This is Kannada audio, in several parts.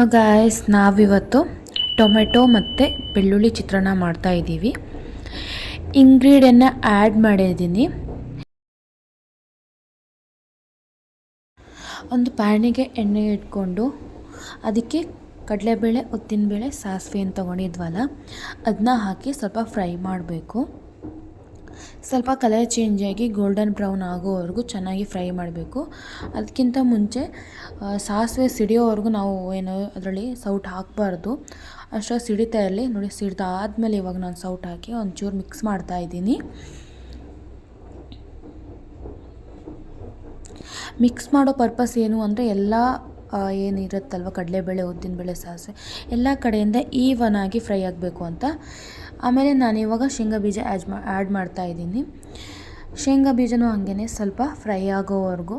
ಹಲೋ ಗಾಯ್ಸ್ ನಾವಿವತ್ತು ಟೊಮೆಟೊ ಮತ್ತು ಬೆಳ್ಳುಳ್ಳಿ ಚಿತ್ರಾನ್ನ ಮಾಡ್ತಾ ಇದ್ದೀವಿ. ಇಂಗ್ರೀಡಿಯನ್ನ ಆ್ಯಡ್ ಮಾಡಿದ್ದೀನಿ. ಒಂದು ಪ್ಯಾನಿಗೆ ಎಣ್ಣೆ ಇಟ್ಕೊಂಡು ಅದಕ್ಕೆ ಕಡಲೆಬೇಳೆ, ಉದ್ದಿನಬೇಳೆ, ಸಾಸಿವೆ ಅಂತ ತೊಗೊಂಡಿದ್ವಲ್ಲ ಅದನ್ನ ಹಾಕಿ ಸ್ವಲ್ಪ ಫ್ರೈ ಮಾಡಬೇಕು. ಸ್ವಲ್ಪ ಕಲರ್ ಚೇಂಜ್ ಆಗಿ ಗೋಲ್ಡನ್ ಬ್ರೌನ್ ಆಗೋವರೆಗೂ ಚೆನ್ನಾಗಿ ಫ್ರೈ ಮಾಡಬೇಕು. ಅದಕ್ಕಿಂತ ಮುಂಚೆ ಸಾಸಿವೆ ಸಿಡಿಯೋವರೆಗೂ ನಾವು ಏನು ಅದರಲ್ಲಿ ಸೌಟ್ ಹಾಕಬಾರ್ದು. ಅಷ್ಟು ಸಿಡಿತಾ ಇರಲಿ. ನೋಡಿ, ಸಿಡ್ದಾದ್ಮೇಲೆ ಇವಾಗ ನಾನು ಸೌಟ್ ಹಾಕಿ ಒಂಚೂರು ಮಿಕ್ಸ್ ಮಾಡ್ತಾ ಇದ್ದೀನಿ. ಮಿಕ್ಸ್ ಮಾಡೋ ಪರ್ಪಸ್ ಏನು ಅಂದರೆ ಎಲ್ಲ ಏನಿರುತ್ತಲ್ವ? ಕಡಲೆಬೇಳೆ, ಉದ್ದಿನಬೇಳೆ, ಸಾಸಿವೆ, ಎಲ್ಲ ಕಡೆಯಿಂದ ಈವನ್ ಆಗಿ ಫ್ರೈ ಆಗಬೇಕು ಅಂತ. ಆಮೇಲೆ ನಾನು ಇವಾಗ ಶೇಂಗಾ ಬೀಜ ಆ್ಯಡ್ ಮಾ ಆ್ಯಡ್ ಮಾಡ್ತಾ ಇದ್ದೀನಿ. ಶೇಂಗಾ ಬೀಜನೂ ಹಾಗೇ ಸ್ವಲ್ಪ ಫ್ರೈ ಆಗೋವರೆಗೂ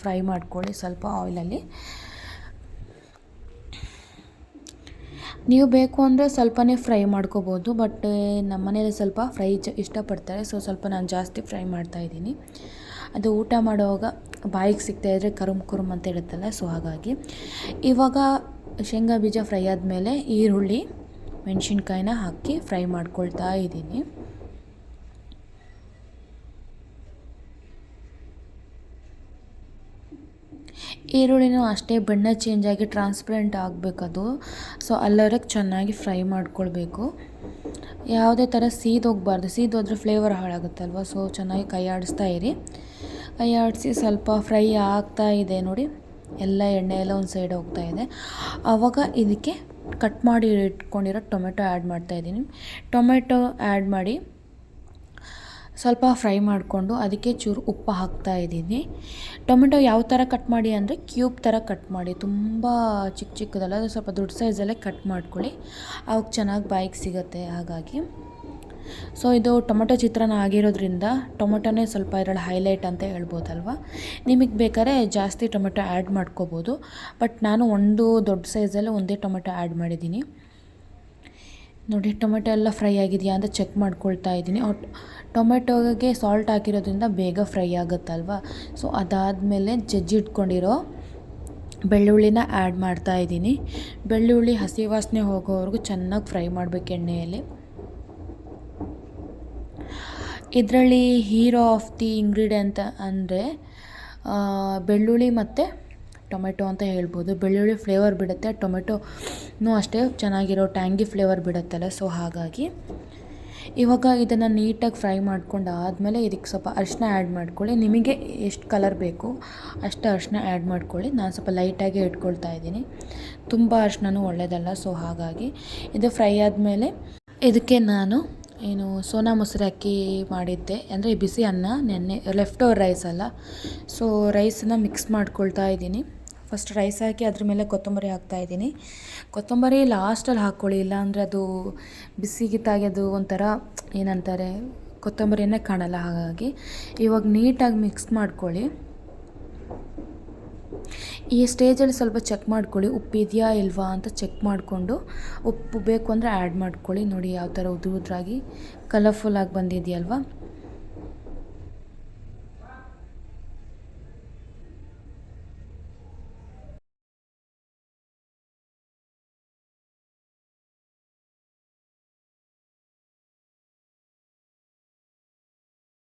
ಫ್ರೈ ಮಾಡ್ಕೊಳ್ಳಿ ಸ್ವಲ್ಪ ಆಯಿಲಲ್ಲಿ ನೀವು ಬೇಕು ಅಂದರೆ ಸ್ವಲ್ಪನೇ ಫ್ರೈ ಮಾಡ್ಕೋಬೋದು ಬಟ್ ನಮ್ಮ ಮನೇಲಿ ಸ್ವಲ್ಪ ಫ್ರೈ ಜ ಇಷ್ಟಪಡ್ತಾರೆ ಸೊ ಸ್ವಲ್ಪ ನಾನು ಜಾಸ್ತಿ ಫ್ರೈ ಮಾಡ್ತಾಯಿದ್ದೀನಿ ಅದು ಊಟ ಮಾಡುವಾಗ ಬಾಯಿಗೆ ಸಿಗ್ತಾ ಇದ್ದರೆ ಕರುಮ್ ಕುರುಮ್ ಅಂತ ಇರುತ್ತಲ್ಲ ಸೊ ಹಾಗಾಗಿ. ಇವಾಗ ಶೇಂಗಾ ಬೀಜ ಫ್ರೈ ಆದಮೇಲೆ ಈರುಳ್ಳಿ ಮೆಣಸಿನ್ಕಾಯಿನ ಹಾಕಿ ಫ್ರೈ ಮಾಡ್ಕೊಳ್ತಾ ಇದ್ದೀನಿ. ಈರುಳ್ಳಿನೂ ಅಷ್ಟೇ, ಬಣ್ಣ ಚೇಂಜ್ ಆಗಿ ಟ್ರಾನ್ಸ್ಪರೆಂಟ್ ಆಗಬೇಕದು. ಸೊ ಅಲ್ಲವರೆಗೆ ಚೆನ್ನಾಗಿ ಫ್ರೈ ಮಾಡ್ಕೊಳ್ಬೇಕು. ಯಾವುದೇ ಥರ ಸೀದೋಗಬಾರ್ದು ಸೀದೋದ್ರೆ ಫ್ಲೇವರ್ ಹಾಳಾಗುತ್ತಲ್ವ? ಸೊ ಚೆನ್ನಾಗಿ ಕೈ ಆಡಿಸ್ತಾ ಇರಿ. ಕೈ ಆಡಿಸಿ ಸ್ವಲ್ಪ ಫ್ರೈ ಆಗ್ತಾ ಇದೆ ನೋಡಿ. ಎಲ್ಲ ಎಣ್ಣೆ ಎಲ್ಲ ಒಂದು ಸೈಡ್ ಹೋಗ್ತಾ ಇದೆ. ಆವಾಗ ಇದಕ್ಕೆ ಕಟ್ ಮಾಡಿ ಇಟ್ಕೊಂಡಿರೋ ಟೊಮೆಟೊ ಆ್ಯಡ್ ಮಾಡ್ತಾ ಇದ್ದೀನಿ. ಟೊಮೆಟೊ ಆ್ಯಡ್ ಮಾಡಿ ಸ್ವಲ್ಪ ಫ್ರೈ ಮಾಡಿಕೊಂಡು ಅದಕ್ಕೆ ಚೂರು ಉಪ್ಪು ಹಾಕ್ತಾ ಇದ್ದೀನಿ. ಟೊಮೆಟೊ ಯಾವ ಥರ ಕಟ್ ಮಾಡಿ ಅಂದರೆ ಕ್ಯೂಬ್ ಥರ ಕಟ್ ಮಾಡಿ. ತುಂಬ ಚಿಕ್ಕ ಚಿಕ್ಕದಲ್ಲ, ಅದು ಸ್ವಲ್ಪ ದೊಡ್ಡ ಸೈಜಲ್ಲೇ ಕಟ್ ಮಾಡ್ಕೊಳ್ಳಿ. ಅವಾಗ ಚೆನ್ನಾಗಿ ಬಾಯಿಗೆ ಸಿಗುತ್ತೆ ಹಾಗಾಗಿ. ಸೊ ಇದು ಟೊಮೆಟೊ ಚಿತ್ರಾನ್ನ ಆಗಿರೋದ್ರಿಂದ ಟೊಮೆಟೊನೇ ಸ್ವಲ್ಪ ಇದರಲ್ಲಿ ಹೈಲೈಟ್ ಅಂತ ಹೇಳ್ಬೋದಲ್ವ? ನಿಮಗೆ ಬೇಕಾದ್ರೆ ಜಾಸ್ತಿ ಟೊಮೆಟೊ ಆ್ಯಡ್ ಮಾಡ್ಕೋಬೋದು. ಬಟ್ ನಾನು ಒಂದು ದೊಡ್ಡ ಸೈಜಲ್ಲಿ ಒಂದೇ ಟೊಮೆಟೊ ಆ್ಯಡ್ ಮಾಡಿದ್ದೀನಿ. ನೋಡಿ, ಟೊಮೆಟೊ ಎಲ್ಲ ಫ್ರೈ ಆಗಿದೆಯಾ ಅಂತ ಚೆಕ್ ಮಾಡ್ಕೊಳ್ತಾ ಇದ್ದೀನಿ. ಟೊಮೆಟೊಗೆ ಸಾಲ್ಟ್ ಹಾಕಿರೋದ್ರಿಂದ ಬೇಗ ಫ್ರೈ ಆಗುತ್ತಲ್ವ? ಸೊ ಅದಾದಮೇಲೆ ಜಜ್ಜಿಟ್ಕೊಂಡಿರೋ ಬೆಳ್ಳುಳ್ಳಿನ ಆ್ಯಡ್ ಮಾಡ್ತಾ ಇದ್ದೀನಿ. ಬೆಳ್ಳುಳ್ಳಿ ಹಸಿ ವಾಸನೆ ಹೋಗೋವರೆಗೂ ಚೆನ್ನಾಗಿ ಫ್ರೈ ಮಾಡಬೇಕು ಎಣ್ಣೆಯಲ್ಲಿ. ಇದರಲ್ಲಿ ಹೀರೋ ಆಫ್ ದಿ ಇಂಗ್ರೀಡಿಯಂಟ್ ಅಂದರೆ ಬೆಳ್ಳುಳ್ಳಿ ಮತ್ತು ಟೊಮೆಟೊ ಅಂತ ಹೇಳ್ಬೋದು. ಬೆಳ್ಳುಳ್ಳಿ ಫ್ಲೇವರ್ ಬಿಡುತ್ತೆ. ಟೊಮೆಟೊನೂ ಅಷ್ಟೇ ಚೆನ್ನಾಗಿರೋ ಟ್ಯಾಂಗಿ ಫ್ಲೇವರ್ ಬಿಡುತ್ತಲ್ಲ. ಸೊ ಹಾಗಾಗಿ ಇವಾಗ ಇದನ್ನು ನೀಟಾಗಿ ಫ್ರೈ ಮಾಡ್ಕೊಂಡು ಆದಮೇಲೆ ಇದಕ್ಕೆ ಸ್ವಲ್ಪ ಅರಿಶಿನ ಆ್ಯಡ್ ಮಾಡ್ಕೊಳ್ಳಿ. ನಿಮಗೆ ಎಷ್ಟು ಕಲರ್ ಬೇಕು ಅಷ್ಟು ಅರಿಶಿನ ಆ್ಯಡ್ ಮಾಡ್ಕೊಳ್ಳಿ. ನಾನು ಸ್ವಲ್ಪ ಲೈಟಾಗಿ ಇಟ್ಕೊಳ್ತಾ ಇದ್ದೀನಿ. ತುಂಬ ಅರಿಶಿನೂ ಒಳ್ಳೆಯದಲ್ಲ ಸೊ ಹಾಗಾಗಿ ಇದು ಫ್ರೈ ಆದಮೇಲೆ ಇದಕ್ಕೆ ನಾನು ಏನು ಸೋನಾ ಮೊಸರು ಅಕ್ಕಿ ಮಾಡಿದ್ದೆ. ಅಂದರೆ ಬಿಸಿ ಅನ್ನ, ನೆನ್ನೆ ಲೆಫ್ಟ್ ಓವರ್ ರೈಸ್ ಅಲ್ಲ ಸೊ ರೈಸನ್ನ ಮಿಕ್ಸ್ ಮಾಡ್ಕೊಳ್ತಾ ಇದ್ದೀನಿ. ಫಸ್ಟ್ ರೈಸ್ ಹಾಕಿ ಅದ್ರ ಮೇಲೆ ಕೊತ್ತಂಬರಿ ಹಾಕ್ತಾ ಇದ್ದೀನಿ. ಕೊತ್ತಂಬರಿ ಲಾಸ್ಟಲ್ಲಿ ಹಾಕ್ಕೊಳ್ಳಿ ಇಲ್ಲಾಂದರೆ ಅದು ಬಿಸಿಗಿತ್ತಾಗಿ ಅದು ಒಂಥರ ಏನಂತಾರೆ ಕೊತ್ತಂಬರಿನೇ ಕಾಣಲ್ಲ ಹಾಗಾಗಿ. ಇವಾಗ ನೀಟಾಗಿ ಮಿಕ್ಸ್ ಮಾಡ್ಕೊಳ್ಳಿ. ಈ ಸ್ಟೇಜಲ್ಲಿ ಸ್ವಲ್ಪ ಚೆಕ್ ಮಾಡ್ಕೊಳ್ಳಿ, ಉಪ್ಪು ಇದೆಯಾ ಇಲ್ವಾ ಅಂತ ಚೆಕ್ ಮಾಡಿಕೊಂಡು, ಉಪ್ಪು ಬೇಕು ಅಂದರೆ ಆ್ಯಡ್ ಮಾಡ್ಕೊಳ್ಳಿ. ನೋಡಿ ಯಾವ ಥರ ಉದುರು ಉದ್ರಾಗಿ ಕಲರ್ಫುಲ್ಲಾಗಿ ಬಂದಿದೆಯಲ್ವಾ?